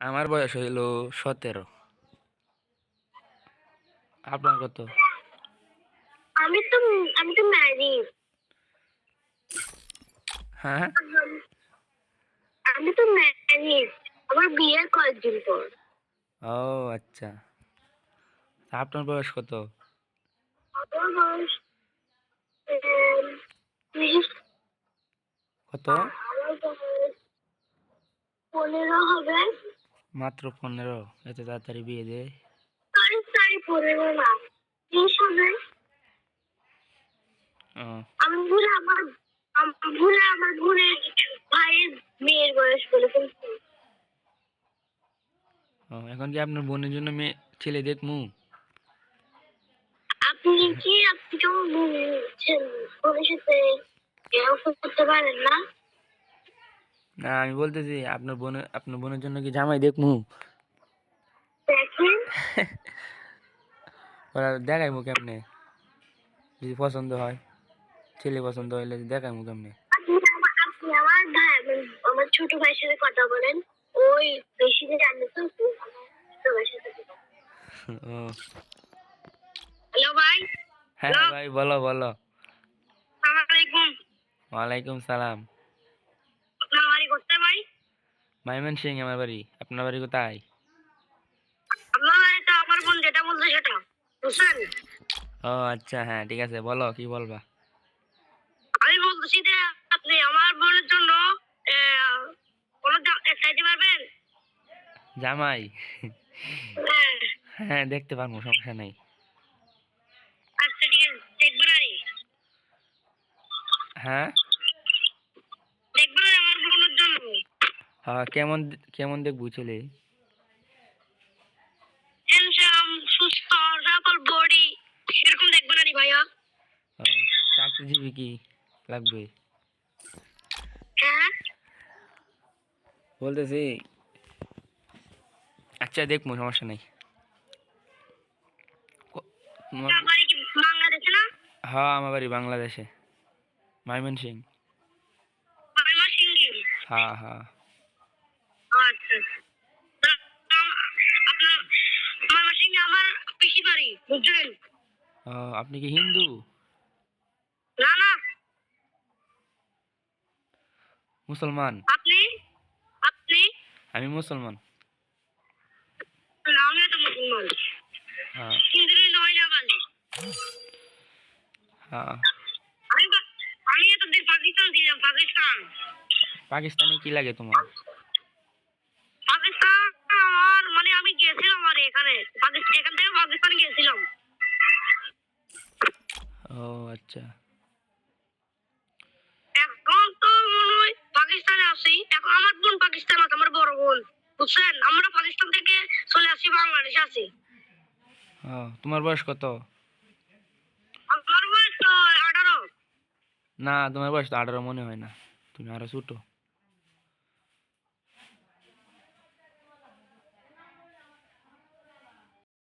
আমার বয়স হইল সতেরো। আপনার কত? আমি তো আমি তো ম্যারিড হ্যাঁ? আমি তো ম্যারিড আমার বিয়ের কয়েকদিন পর। ও আচ্ছা। আপনার বয়স কত? আমার বয়স ত্রিশ। কত? পনেরো হবে। মাত্র পনেরো। এত তাড়াতাড়ি বিয়ে দে। সরি সরি পনেরো না ত্রিশ হবে ও। আমি ভুলে আমার ভুলে আমার ভুলে ভাইয়ের মেয়ের বয়স বলে ও এখন কি আপনার বোনের জন্য মেয়ে ছেলে দেখমু? আপনি কি আপনি বোনের সাথে করতে পারেন না? না আমি বলতেছি আপনার বোনের আপনার বোনের জন্য কি জামাই দেখমু? ওরা দেখাইমু কেমনে? যদি পছন্দ হয় ছেলে পছন্দ হইলে দেখাইমু কেমনে? আমার ভাই আমার- ছোট ভাইয়ের সাথে কথা বলেন। ওই বেশি যে জানে তো হ্যালো ভাই। হ্যাঁ ভাই বলো বলো। সালাম আলাইকুম। ওয়ালাইকুম সালাম। বাড়ি কোথায় ভাই মাইমন সিং আমার বাড়ি। আপনার বাড়ি কোথায়? আপনার বাড়িটা আমার বোন যেটা বলছে সেটা বুঝছেন? ও আচ্ছা হ্যাঁ ঠিক আছে বলো কি বলবা? আমি বলতেছি যে আপনি আমার বোনের জন্য কোনো জা- চাইতে পারবেন? জামাই? হ্যাঁ। হ্যাঁ দেখতে পারব সমস্যা নেই। আচ্ছা ঠিক আছে হ্যাঁ দেখবেন আমার বোনের জন্য হ্যাঁ কেমন কেমন দেখব ছেলে? হ্যান্ডসাম সুস্থ বডি এরকম দেখবেন আরে ভাইয়া। চাকরিজীবী কি লাগবে? হ্যাঁ? বলতেছি আচ্ছা দেখব সমস্যা নেই। তোমার হ্যাঁ আমার বাড়ি বাংলাদেশে। মাইমন সিং হ্যাঁ হ্যাঁ। আচ্ছা তা আম- আপনার আমার আমার পিসি বাড়ি বুঝলেন? আপনি কি হিন্দু? না না। মুসলমান। আপনি? আপনি? আমি মুসলমান। না, আমিও তো মুসলমান। হ্যাঁ। হিন্দু না হ্যাঁ। আমি আমি এতদিন পাকিস্তান ছিলাম পাকিস্তান। পাকিস্তানে কি লাগে তোমার পাকিস্তান আমার মানে আমি গিয়েছিলাম আর এখানে পাকিস্তান এখান থেকে পাকিস্তান গিয়েছিলাম। ও আচ্ছা। এখন তো মনে হয় পাকিস্তানে আছি। এখন আমার বোন পাকিস্তান আছে আমার বড় বোন। বুঝছেন? আমরা পাকিস্তান থেকে চলে আসি বাংলাদেশে আছি। তোমার বয়স কত? আমার বয়স তো আঠারো। না তোমার বয়স তো আঠারো মনে হয় না। তুমি আরও ছোটো।